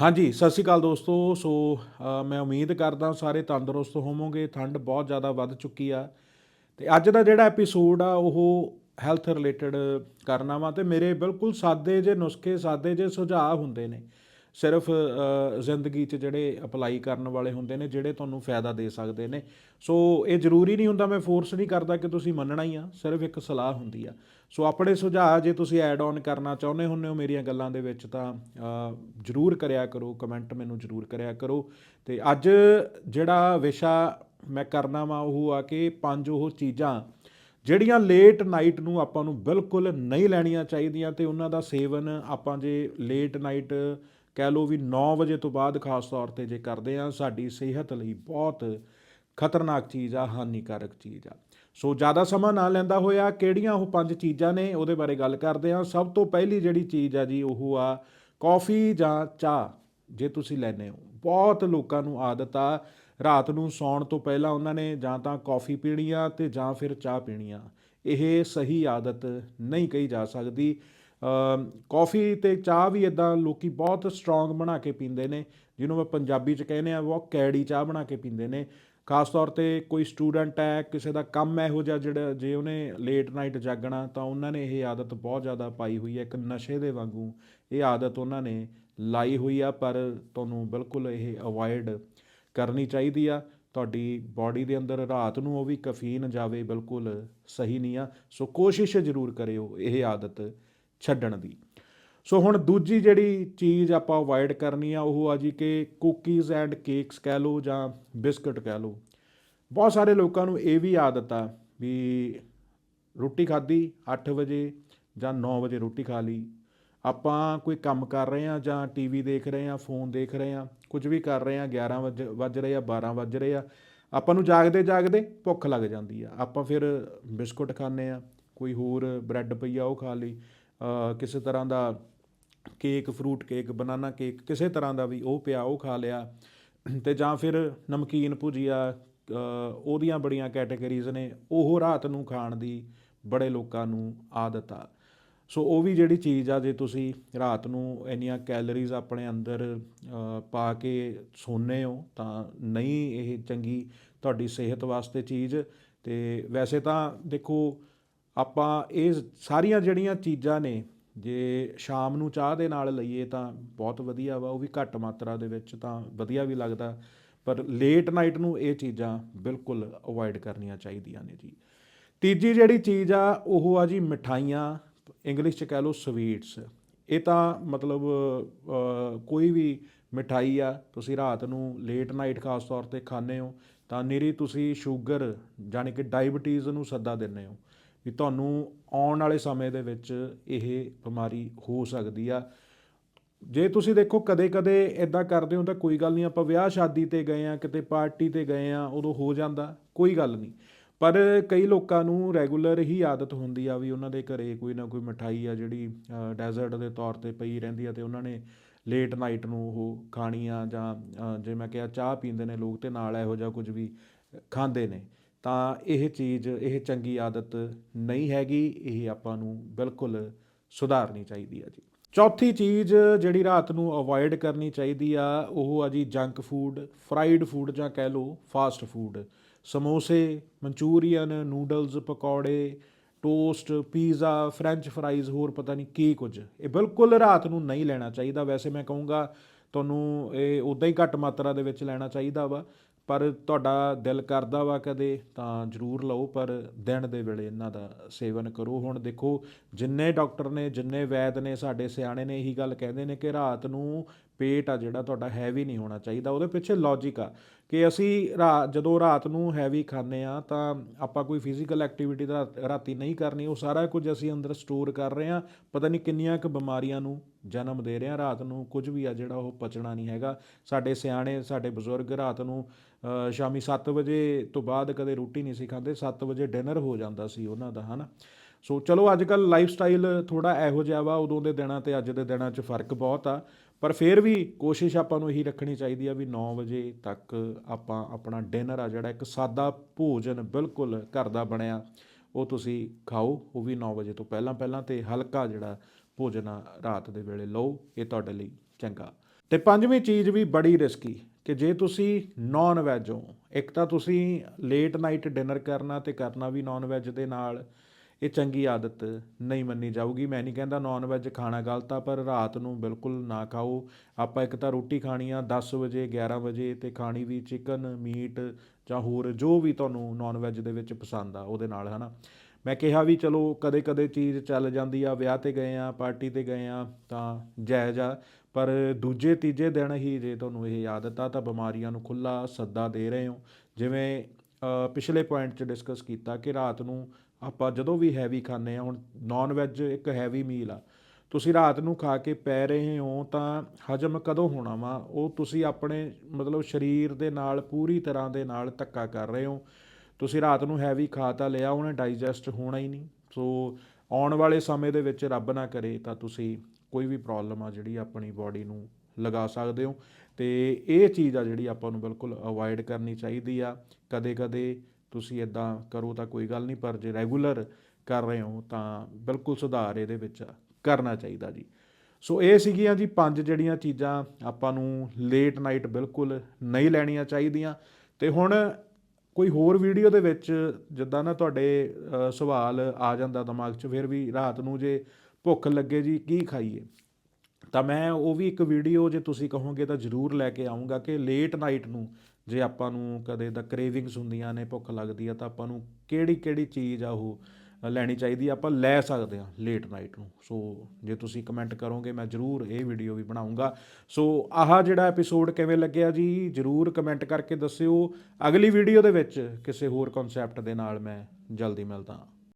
ਹਾਂਜੀ, ਸਤਿ ਸ਼੍ਰੀ ਅਕਾਲ ਦੋਸਤੋ। ਸੋ ਮੈਂ ਉਮੀਦ ਕਰਦਾ ਸਾਰੇ ਤੰਦਰੁਸਤ ਹੋਵੋਗੇ। ਠੰਡ ਬਹੁਤ ਜ਼ਿਆਦਾ ਵੱਧ ਚੁੱਕੀ ਆ। ਤੇ ਅੱਜ ਦਾ ਜਿਹੜਾ ਐਪੀਸੋਡ ਆ, ਉਹ ਹੈਲਥ ਰਿਲੇਟਡ ਕਰਨਾ ਵਾ। ਤੇ ਮੇਰੇ ਬਿਲਕੁਲ ਸਾਦੇ ਜੇ ਨੁਸਖੇ, ਸਾਦੇ ਜੇ ਸੁਝਾਅ ਹੁੰਦੇ ਨੇ। ਸਿਰਫ ਜ਼ਿੰਦਗੀ 'ਚ ਜਿਹੜੇ ਅਪਲਾਈ ਕਰਨ ਵਾਲੇ ਹੁੰਦੇ ਨੇ, ਜਿਹੜੇ ਤੁਹਾਨੂੰ ਫਾਇਦਾ ਦੇ ਸਕਦੇ ਨੇ। ਸੋ ਇਹ ਜ਼ਰੂਰੀ ਨਹੀਂ ਹੁੰਦਾ ਮੈਂ ਫੋਰਸ ਨਹੀਂ ਕਰਦਾ ਕਿ ਤੁਸੀਂ ਮੰਨਣਾ ਹੀ ਆ, ਸਿਰਫ ਇੱਕ ਸਲਾਹ ਹੁੰਦੀ ਆ। ਸੋ ਆਪਣੇ ਸੁਝਾਅ ਜੇ ਤੁਸੀਂ ਐਡ ਆਨ ਕਰਨਾ ਚਾਹੁੰਦੇ ਹੁੰਦੇ ਹੋ ਮੇਰੀਆਂ ਗੱਲਾਂ ਦੇ ਵਿੱਚ ਤਾਂ ਜ਼ਰੂਰ ਕਰਿਆ ਕਰੋ ਕਮੈਂਟ ਮੈਨੂੰ ਜ਼ਰੂਰ ਕਰਿਆ ਕਰੋ। ਤੇ ਅੱਜ ਜਿਹੜਾ ਵਿਸ਼ਾ ਮੈਂ ਕਰਨਾ ਵਾ, ਉਹ ਆ ਕਿ ਪੰਜ ਉਹ ਚੀਜ਼ਾਂ ਜਿਹੜੀਆਂ ਲੇਟ ਨਾਈਟ ਨੂੰ ਆਪਾਂ ਨੂੰ ਬਿਲਕੁਲ ਨਹੀਂ ਲੈਣੀਆਂ ਚਾਹੀਦੀਆਂ ਤੇ ਉਹਨਾਂ ਦਾ ਸੇਵਨ ਆਪਾਂ ਜੇ ਲੇਟ ਨਾਈਟ ਕਹਿ ਲਓ ਵੀ 9 ਵਜੇ ਤੋਂ ਬਾਅਦ ਖਾਸ ਤੌਰ ਤੇ ਜੇ ਕਰਦੇ ਆ ਸਾਡੀ ਸਿਹਤ ਲਈ ਬਹੁਤ ਖਤਰਨਾਕ ਚੀਜ਼ ਆ, ਹਾਨੀਕਾਰਕ ਚੀਜ਼ ਆ। ਸੋ ਜ਼ਿਆਦਾ ਸਮਾਂ ਨਾ ਲੈਂਦਾ ਹੋਇਆ, ਕਿਹੜੀਆਂ ਉਹ ਪੰਜ ਚੀਜ਼ਾਂ ਨੇ, ਉਹਦੇ ਬਾਰੇ ਗੱਲ ਕਰਦੇ ਆ ਸਭ ਤੋਂ ਪਹਿਲੀ ਜਿਹੜੀ ਚੀਜ਼ ਆ ਜੀ, ਉਹ ਆ ਕੌਫੀ ਜਾਂ ਚਾਹ, ਜੇ ਤੁਸੀਂ ਲੈਨੇ ਹੋ। ਬਹੁਤ ਲੋਕਾਂ ਨੂੰ ਆਦਤ ਆ, ਰਾਤ ਨੂੰ ਸੌਣ ਤੋਂ ਪਹਿਲਾਂ ਉਹਨਾਂ ਨੇ ਜਾਂ ਤਾਂ ਕੌਫੀ ਪੀਣੀ ਆ ਤੇ ਜਾਂ ਫਿਰ ਚਾਹ ਪੀਣੀ ਆ। ਇਹ ਸਹੀ ਆਦਤ ਨਹੀਂ ਕਹੀ ਜਾ ਸਕਦੀ। ਕੌਫੀ ਤੇ ਚਾਹ ਵੀ ਇਦਾਂ ਲੋਕੀ ਬਹੁਤ ਸਟਰੋਂਗ ਬਣਾ ਕੇ ਪੀਂਦੇ ਨੇ, ਜਿਹਨੂੰ ਮੈਂ ਪੰਜਾਬੀ ਚ ਕਹਿੰਦੇ ਆ ਉਹ ਕੈੜੀ ਚਾਹ ਬਣਾ ਕੇ ਪੀਂਦੇ ਨੇ। ਖਾਸ ਤੌਰ ਤੇ ਕੋਈ ਸਟੂਡੈਂਟ ਹੈ, ਕਿਸੇ ਦਾ ਕੰਮ ਇਹੋ ਜਿਹਾ ਜਿਹੜਾ, ਜੇ ਉਹਨੇ ਲੇਟ ਨਾਈਟ ਜਾਗਣਾ, ਤਾਂ ਉਹਨਾਂ ਨੇ ਇਹ ਆਦਤ ਬਹੁਤ ਜ਼ਿਆਦਾ ਪਾਈ ਹੋਈ ਹੈ, ਇੱਕ ਨਸ਼ੇ ਦੇ ਵਾਂਗੂ ਇਹ ਆਦਤ ਉਹਨਾਂ ਨੇ ਲਾਈ ਹੋਈ ਆ, ਪਰ ਤੁਹਾਨੂੰ ਬਿਲਕੁਲ ਇਹ ਅਵੋਇਡ ਕਰਨੀ ਚਾਹੀਦੀ ਆ। ਤੁਹਾਡੀ ਬਾਡੀ ਦੇ ਅੰਦਰ ਰਾਤ ਨੂੰ ਉਹ ਵੀ ਕਫੀਨ ਜਾਵੇ, ਬਿਲਕੁਲ ਸਹੀ ਨਹੀਂ ਆ। ਸੋ ਕੋਸ਼ਿਸ਼ ਜ਼ਰੂਰ ਕਰਿਓ ਇਹ ਆਦਤ ਛੱਡਣ ਦੀ। ਸੋ ਹੁਣ ਦੂਜੀ ਜਿਹੜੀ ਚੀਜ਼ ਆਪਾਂ ਅਵੋਇਡ ਕਰਨੀ ਆ, ਉਹ ਆ ਜੀ ਕਿ ਕੁਕੀਜ਼ ਐਂਡ ਕੇਕਸ ਕਹਿ ਲਓ ਜਾਂ ਬਿਸਕਟ ਕਹਿ ਲਓ। ਬਹੁਤ ਸਾਰੇ ਲੋਕਾਂ ਨੂੰ ਇਹ ਵੀ ਆਦਤ ਆ ਵੀ ਰੋਟੀ ਖਾਧੀ 8 ਵਜੇ ਜਾਂ 9 ਵਜੇ ਰੋਟੀ ਖਾ ਲਈ। ਆਪਾਂ ਕੋਈ ਕੰਮ ਕਰ ਰਹੇ ਆ ਜਾਂ ਟੀਵੀ ਦੇਖ ਰਹੇ ਆ ਫੋਨ ਦੇਖ ਰਹੇ ਆ, ਕੁਝ ਵੀ ਕਰ ਰਹੇ ਆ 11 ਵਜ, ਵੱਜ ਰਹੇ ਆ 12 ਵੱਜ ਰਹੇ ਆ, ਆਪਾਂ ਨੂੰ ਜਾਗਦੇ ਜਾਗਦੇ ਭੁੱਖ ਲੱਗ ਜਾਂਦੀ ਆ। ਆਪਾਂ ਫਿਰ ਬਿਸਕੁਟ ਖਾਂਦੇ ਆ, ਕੋਈ ਹੋਰ ਬ੍ਰੈਡ ਪਈ ਆ ਉਹ ਖਾ ਲਈ ਕਿਸੇ ਤਰ੍ਹਾਂ ਦਾ cake, fruit cake, banana cake, ਕਿਸੇ ਤਰ੍ਹਾਂ ਦਾ ਵੀ ਉਹ ਪਿਆ, ਉਹ ਖਾ ਲਿਆ। ਤੇ ਜਾਂ ਫਿਰ ਨਮਕੀਨ ਭੁਜੀਆ ਉਹਦੀਆਂ ਬੜੀਆਂ ਕੈਟਾਗਰੀਜ਼ ਨੇ, ਉਹ ਰਾਤ ਨੂੰ ਖਾਣ ਦੀ ਬੜੇ ਲੋਕਾਂ ਨੂੰ ਆਦਤ ਆ। ਸੋ ਉਹ ਵੀ ਜਿਹੜੀ ਚੀਜ਼ ਆ, ਜੇ ਤੁਸੀਂ ਰਾਤ ਨੂੰ ਇੰਨੀਆਂ ਕੈਲਰੀਜ਼ ਆਪਣੇ ਅੰਦਰ ਪਾ ਕੇ ਸੌਂਦੇ ਹੋ, ਤਾਂ ਨਹੀਂ ਇਹ ਚੰਗੀ ਤੁਹਾਡੀ ਸਿਹਤ ਵਾਸਤੇ ਚੀਜ਼। ਤੇ ਵੈਸੇ ਤਾਂ ਦੇਖੋ ਆਪਾਂ ਇਹ ਸਾਰੀਆਂ ਜਿਹੜੀਆਂ ਚੀਜ਼ਾਂ ਨੇ, ਜੇ ਸ਼ਾਮ ਨੂੰ ਚਾਹ ਦੇ ਨਾਲ ਲਈਏ ਤਾਂ ਬਹੁਤ ਵਧੀਆ ਵਾ, ਉਹ ਵੀ ਘੱਟ ਮਾਤਰਾ ਦੇ ਵਿੱਚ ਤਾਂ ਵਧੀਆ ਵੀ ਲੱਗਦਾ। ਪਰ ਲੇਟ ਨਾਈਟ ਨੂੰ ਇਹ ਚੀਜ਼ਾਂ ਬਿਲਕੁਲ ਅਵੋਇਡ ਕਰਨੀਆਂ ਚਾਹੀਦੀਆਂ ਨੇ ਜੀ। ਤੀਜੀ ਜਿਹੜੀ ਚੀਜ਼ ਆ, ਉਹ ਆ ਜੀ ਮਿਠਾਈਆਂ ਇੰਗਲਿਸ਼ ਚ ਕਹਿ ਲਓ ਸਵੀਟਸ ਇਹ ਤਾਂ ਮਤਲਬ ਕੋਈ ਵੀ ਮਿਠਾਈ ਆ, ਤੁਸੀਂ ਰਾਤ ਨੂੰ ਲੇਟ ਨਾਈਟ ਖਾਸ ਤੌਰ ਤੇ ਖਾਂਦੇ ਹੋ, ਤਾਂ ਨਿਰੀ ਤੁਸੀਂ ਸ਼ੂਗਰ ਜਾਣੀ ਕਿ ਡਾਇਬੀਟੀਜ਼ ਨੂੰ ਸੱਦਾ ਦਿੰਦੇ ਹੋ। ਵੀ ਤੁਹਾਨੂੰ ਆਉਣ ਵਾਲੇ ਸਮੇਂ ਦੇ ਵਿੱਚ ਇਹ ਬਿਮਾਰੀ ਹੋ ਸਕਦੀ ਆ। ਜੇ ਤੁਸੀਂ ਦੇਖੋ ਕਦੇ-ਕਦੇ ਇਦਾਂ ਕਰਦੇ ਹੋ ਤਾਂ ਕੋਈ ਗੱਲ ਨਹੀਂ, ਆਪਾਂ ਵਿਆਹ ਸ਼ਾਦੀ ਤੇ ਗਏ ਆ, ਕਿਤੇ ਪਾਰਟੀ ਤੇ ਗਏ ਆ, ਉਦੋਂ ਹੋ ਜਾਂਦਾ, ਕੋਈ ਗੱਲ ਨਹੀਂ। ਪਰ ਕਈ ਲੋਕਾਂ ਨੂੰ ਰੈਗੂਲਰ ਹੀ ਆਦਤ ਹੁੰਦੀ ਆ ਵੀ ਉਹਨਾਂ ਦੇ ਘਰੇ ਕੋਈ ਨਾ ਕੋਈ ਮਠਾਈ ਆ ਜਿਹੜੀ ਡੈਜ਼ਰਟ ਦੇ ਤੌਰ ਤੇ ਪਈ ਰਹਿੰਦੀ ਆ ਤੇ ਉਹਨਾਂ ਨੇ ਲੇਟ ਨਾਈਟ ਨੂੰ ਉਹ ਖਾਣੀ ਆ ਜਾਂ ਜੇ ਮੈਂ ਕਿਹਾ ਚਾਹ ਪੀਂਦੇ ਨੇ ਲੋਕ ਤੇ ਨਾਲ ਇਹੋ ਜਿਹਾ ਕੁਝ ਵੀ ਖਾਂਦੇ ਨੇ। ਤਾਂ ਇਹ ਚੀਜ਼, ਇਹ ਚੰਗੀ ਆਦਤ ਨਹੀਂ ਹੈਗੀ, ਇਹ ਆਪਾਂ ਨੂੰ ਬਿਲਕੁਲ ਸੁਧਾਰਨੀ ਚਾਹੀਦੀ ਆ ਜੀ। ਚੌਥੀ ਚੀਜ਼ ਜਿਹੜੀ ਰਾਤ ਨੂੰ ਅਵੋਇਡ ਕਰਨੀ ਚਾਹੀਦੀ ਆ, ਉਹ ਆ ਜੀ ਜੰਕ ਫੂਡ ਫਰਾਈਡ ਫੂਡ ਜਾਂ ਕਹਿ ਲਓ ਫਾਸਟ ਫੂਡ ਸਮੋਸੇ, ਮਨਚੂਰੀਅਨ ਨੂਡਲਸ ਪਕੌੜੇ ਟੋਸਟ ਪੀਜ਼ਾ ਫ੍ਰੈਂਚ ਫਰਾਈਜ਼ ਹੋਰ ਪਤਾ ਨਹੀਂ ਕੀ ਕੁਝ। ਇਹ ਬਿਲਕੁਲ ਰਾਤ ਨੂੰ ਨਹੀਂ ਲੈਣਾ ਚਾਹੀਦਾ। ਵੈਸੇ ਮੈਂ ਕਹੂੰਗਾ, ਤੁਹਾਨੂੰ ਇਹ ਉਦਾਂ ਹੀ ਘੱਟ ਮਾਤਰਾ ਦੇ ਵਿੱਚ ਲੈਣਾ ਚਾਹੀਦਾ ਵਾ। ਪਰ ਤੁਹਾਡਾ ਦਿਲ ਕਰਦਾ ਵਾ ਕਦੇ, ਤਾਂ ਜ਼ਰੂਰ ਲਓ, ਪਰ ਦਿਨ ਦੇ ਵੇਲੇ ਇਹਨਾਂ ਦਾ ਸੇਵਨ ਕਰੋ। ਹੁਣ ਦੇਖੋ, ਜਿੰਨੇ ਡਾਕਟਰ ਨੇ, ਜਿੰਨੇ ਵੈਦ ਨੇ, ਸਾਡੇ ਸਿਆਣੇ ਨੇ ਇਹੀ ਗੱਲ ਕਹਿੰਦੇ ਨੇ ਕਿ ਰਾਤ ਨੂੰ ਪੇਟ ਆ ਜਿਹੜਾ ਤੁਹਾਡਾ ਹੈਵੀ ਨਹੀਂ ਹੋਣਾ ਚਾਹੀਦਾ, ਉਹਦੇ ਪਿੱਛੇ ਲੌਜੀਕ ਆ ਕਿ ਅਸੀਂ ਰਾ, ਜਦੋਂ ਰਾਤ ਨੂੰ ਹੈਵੀ ਖਾਂਦੇ ਆ ਤਾਂ ਆਪਾਂ ਕੋਈ ਫਿਜ਼ੀਕਲ ਐਕਟੀਵਿਟੀ ਦਾ ਰਾਤੀ ਨਹੀਂ ਕਰਨੀ, ਉਹ ਸਾਰਾ ਕੁਝ ਅਸੀਂ ਅੰਦਰ ਸਟੋਰ ਕਰ ਰਹੇ ਆ ਪਤਾ ਨਹੀਂ ਕਿੰਨੀਆਂ ਕੁ ਬਿਮਾਰੀਆਂ ਨੂੰ ਜਨਮ ਦੇ ਰਹੇ ਆ ਰਾਤ ਨੂੰ, ਕੁਝ ਵੀ ਆ ਜਿਹੜਾ ਉਹ ਪਚਣਾ ਨਹੀਂ ਹੈਗਾ। ਸਾਡੇ ਸਿਆਣੇ, ਸਾਡੇ ਬਜ਼ੁਰਗ ਰਾਤ ਨੂੰ ਸ਼ਾਮੀ 7 ਵਜੇ ਤੋਂ ਬਾਅਦ ਕਦੇ ਰੋਟੀ ਨਹੀਂ ਸੀ ਖਾਂਦੇ 7 ਵਜੇ ਡਿਨਰ ਹੋ ਜਾਂਦਾ ਸੀ ਉਹਨਾਂ ਦਾ, ਹਨਾ? ਸੋ ਚਲੋ ਅੱਜ ਕੱਲ ਲਾਈਫ ਸਟਾਈਲ ਥੋੜਾ ਇਹੋ ਜਿਹਾ ਵਾ, ਉਦੋਂ ਦੇ ਦਿਨਾਂ ਤੇ ਅੱਜ ਦੇ ਦਿਨਾਂ 'ਚ ਫ਼ਰਕ ਬਹੁਤ ਆ। ਪਰ ਫਿਰ ਵੀ ਕੋਸ਼ਿਸ਼ ਆਪਾਂ ਨੂੰ ਇਹੀ ਰੱਖਣੀ ਚਾਹੀਦੀ ਆ ਵੀ 9 ਵਜੇ ਤੱਕ ਆਪਾਂ ਆਪਣਾ ਡਿਨਰ ਆ ਜਿਹੜਾ ਇੱਕ ਸਾਦਾ ਭੋਜਨ ਬਿਲਕੁਲ ਘਰ ਦਾ ਬਣਿਆ, ਉਹ ਤੁਸੀਂ ਖਾਓ, ਉਹ ਵੀ 9 ਵਜੇ ਤੋਂ ਪਹਿਲਾਂ ਪਹਿਲਾਂ ਤੇ ਹਲਕਾ ਜਿਹੜਾ ਭੋਜਨ ਆ ਰਾਤ ਦੇ ਵੇਲੇ ਲਓ, ਇਹ ਤੁਹਾਡੇ ਲਈ ਚੰਗਾ। ਤੇ ਪੰਜਵੀਂ ਚੀਜ਼ ਵੀ ਬੜੀ ਰਿਸਕੀ ਕਿ ਜੇ ਤੁਸੀਂ ਨਾਨ ਵੈਜ ਹੋ, ਇੱਕ ਤਾਂ ਤੁਸੀਂ ਲੇਟ ਨਾਈਟ ਡਿਨਰ ਕਰਨਾ ਤੇ ਕਰਨਾ ਵੀ ਨਾਨ ਵੈਜ ਦੇ ਨਾਲ ਇਹ ਚੰਗੀ ਆਦਤ ਨਹੀਂ ਮੰਨੀ ਜਾਊਗੀ। ਮੈਂ ਨਹੀਂ ਕਹਿੰਦਾ ਨਾਨ ਵੈਜ ਖਾਣਾ ਗਲਤ ਆ, ਪਰ ਰਾਤ ਨੂੰ ਬਿਲਕੁਲ ਨਾ ਖਾਓ। ਆਪਾਂ ਇੱਕ ਤਾਂ ਰੋਟੀ ਖਾਣੀ ਆ 10 ਵਜੇ 11 ਵਜੇ ਤੇ ਖਾਣੀ ਵੀ ਚਿਕਨ ਮੀਟ ਜਾਂ ਹੋਰ ਜੋ ਵੀ ਤੁਹਾਨੂੰ ਨਾਨ ਵੈਜ ਦੇ ਵਿੱਚ ਪਸੰਦ ਆ, ਉਹਦੇ ਨਾਲ, ਹਨਾ। ਮੈਂ ਕਿਹਾ ਵੀ ਚਲੋ ਕਦੇ ਕਦੇ ਚੀਜ਼ ਚੱਲ ਜਾਂਦੀ ਆ, ਵਿਆਹ ਤੇ ਗਏ ਆ, ਪਾਰਟੀ ਤੇ ਗਏ ਆ, ਤਾਂ ਜਾਇਜ਼ ਆ। ਪਰ ਦੂਜੇ, ਤੀਜੇ ਦਿਨ ਹੀ ਜੇ ਤੁਹਾਨੂੰ ਇਹ ਆਦਤ ਆ, ਤਾਂ ਬਿਮਾਰੀਆਂ ਨੂੰ ਖੁੱਲਾ ਸੱਦਾ ਦੇ ਰਹੇ ਹੋ। ਜਿਵੇਂ ਪਿਛਲੇ ਪੁਆਇੰਟ 'ਚ ਡਿਸਕਸ ਕੀਤਾ ਕਿ ਰਾਤ ਨੂੰ ਆਪਾਂ ਜਦੋਂ ਵੀ ਹੈਵੀ ਖਾਂਦੇ ਆ ਹੁਣ ਨਾਨ ਵੈਜ ਇੱਕ ਹੈਵੀ ਮੀਲ ਆ, ਤੁਸੀਂ ਰਾਤ ਨੂੰ ਖਾ ਕੇ ਪੈ ਰਹੇ ਹੋ ਤਾਂ ਹਜਮ ਕਦੋਂ ਹੋਣਾ ਵਾ? ਉਹ ਤੁਸੀਂ ਆਪਣੇ ਮਤਲਬ ਸਰੀਰ ਦੇ ਨਾਲ, ਪੂਰੀ ਤਰ੍ਹਾਂ ਦੇ ਨਾਲ ਧੱਕਾ ਕਰ ਰਹੇ ਹੋ। ਤੁਸੀਂ ਰਾਤ ਨੂੰ ਹੈਵੀ ਖਾ ਤਾਂ ਲਿਆ, ਉਹਨੇ ਡਾਈਜੈਸਟ ਹੋਣਾ ਹੀ ਨਹੀਂ। ਸੋ ਆਉਣ ਵਾਲੇ ਸਮੇਂ ਦੇ ਵਿੱਚ ਰੱਬ ਨਾ ਕਰੇ ਤਾਂ ਤੁਸੀਂ ਕੋਈ ਵੀ ਪ੍ਰੋਬਲਮ ਆ ਜਿਹੜੀ ਆਪਣੀ ਬਾਡੀ ਨੂੰ ਲਗਾ ਸਕਦੇ ਹੋ। ਤੇ ਇਹ ਚੀਜ਼ ਆ ਜਿਹੜੀ ਆਪਾਂ ਨੂੰ ਬਿਲਕੁਲ ਅਵੋਇਡ ਕਰਨੀ ਚਾਹੀਦੀ ਆ। ਕਦੇ-ਕਦੇ ਤੁਸੀਂ ਇਦਾਂ ਕਰੋ ਤਾਂ ਕੋਈ ਗੱਲ ਨਹੀਂ, ਪਰ ਜੇ ਰੈਗੂਲਰ ਕਰ ਰਹੇ ਹੋ ਤਾਂ ਬਿਲਕੁਲ ਸੁਧਾਰ ਇਹਦੇ ਵਿੱਚ ਕਰਨਾ ਚਾਹੀਦਾ ਜੀ। ਸੋ ਇਹ ਸੀਗੀਆਂ ਜੀ ਪੰਜ ਜਿਹੜੀਆਂ ਚੀਜ਼ਾਂ ਆਪਾਂ ਨੂੰ ਲੇਟ ਨਾਈਟ ਬਿਲਕੁਲ ਨਹੀਂ ਲੈਣੀਆਂ ਚਾਹੀਦੀਆਂ। ਤੇ ਹੁਣ ਕੋਈ ਹੋਰ ਵੀਡੀਓ ਦੇ ਵਿੱਚ ਜਿੱਦਾਂ ਨਾ ਤੁਹਾਡੇ ਸਵਾਲ ਆ ਜਾਂਦਾ ਦਿਮਾਗ 'ਚ, ਫਿਰ ਵੀ ਰਾਤ ਨੂੰ ਜੇ ਭੁੱਖ ਲੱਗੇ ਜੀ, ਕੀ ਖਾਈਏ? ਤਾਂ ਮੈਂ ਉਹ ਵੀ ਇੱਕ ਵੀਡੀਓ ਜੇ ਤੁਸੀਂ ਕਹੋਗੇ ਤਾਂ ਜ਼ਰੂਰ ਲੈ ਕੇ ਆਉਂਗਾ ਕਿ ਲੇਟ ਨਾਈਟ ਨੂੰ ਜੇ ਆਪਾਂ ਨੂੰ ਕਦੇ ਦਾ ਕ੍ਰੇਵਿੰਗਸ ਹੁੰਦੀਆਂ ਨੇ, ਭੁੱਖ ਲੱਗਦੀ ਆ, ਤਾਂ ਆਪਾਂ ਨੂੰ ਕਿਹੜੀ ਕਿਹੜੀ ਚੀਜ਼ ਆ ਉਹ ਲੈਣੀ ਚਾਹੀਦੀ ਆਪਾਂ ਲੈ ਸਕਦੇ ਆ ਲੇਟ ਨਾਈਟ ਨੂੰ। ਸੋ ਜੇ ਤੁਸੀਂ ਕਮੈਂਟ ਕਰੋਗੇ, ਮੈਂ ਜ਼ਰੂਰ ਇਹ ਵੀਡੀਓ ਵੀ ਬਣਾਉਂਗਾ ਸੋ ਆਹ ਜਿਹੜਾ ਐਪੀਸੋਡ ਕਿਵੇਂ ਲੱਗਿਆ ਜੀ, ਜ਼ਰੂਰ ਕਮੈਂਟ ਕਰਕੇ ਦੱਸਿਓ। ਅਗਲੀ ਵੀਡੀਓ ਦੇ ਵਿੱਚ ਕਿਸੇ ਹੋਰ ਕਨਸੈਪਟ ਦੇ ਨਾਲ ਮੈਂ ਜਲਦੀ ਮਿਲਦਾ ਹਾਂ।